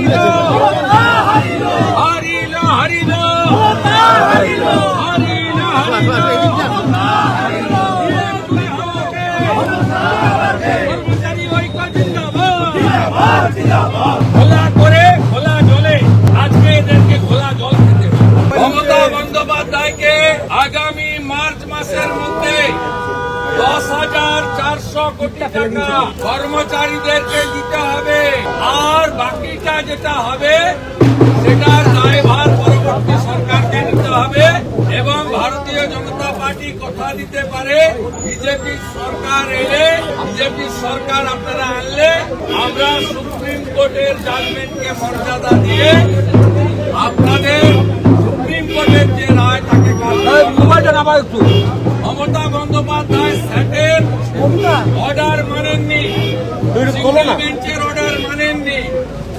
Yeah. কোটি টাকা কর্মচারীদেরকে দিতে হবে। আর বাকিটা যেটা হবে সেটার দায়ভার পরবর্তী সরকারকে নিতে হবে এবং ভারতীয় জনতা পার্টি কথা দিতে পারে। বিজেপি সরকার এলে, বিজেপি সরকার আপনারা আনলে, আমরা সুপ্রিম কোর্টের জাজমেন্টকে মর্যাদা দিয়ে আপনাদের সুপ্রিম কোর্টের যে রায়, তাকে মোবাইলটা নামায় একটু।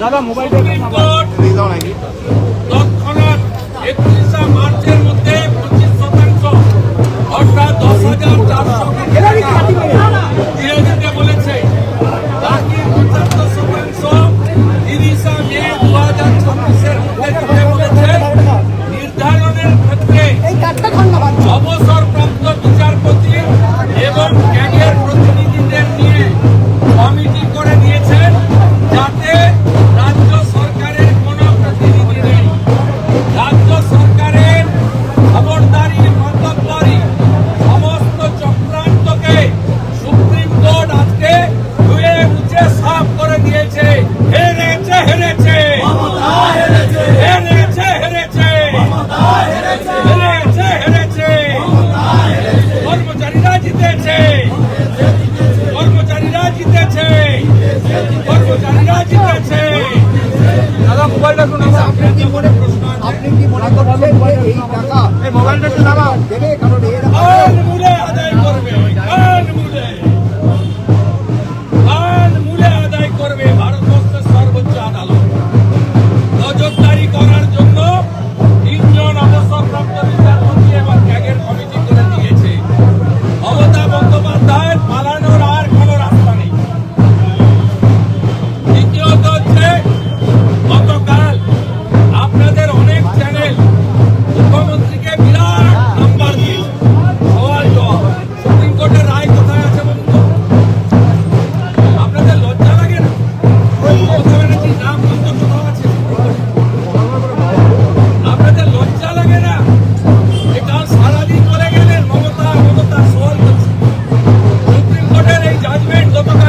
দাদা মোবাইলটা তৎক্ষণাৎ একত্রিশা মার্চের দাদা মোবাইলটা শুনুন। আপনি কি মনে আপনি কি মনে করছেন এই টাকা এই মোবাইলটা একটু দাঁড়াও পাঁচ মিনিট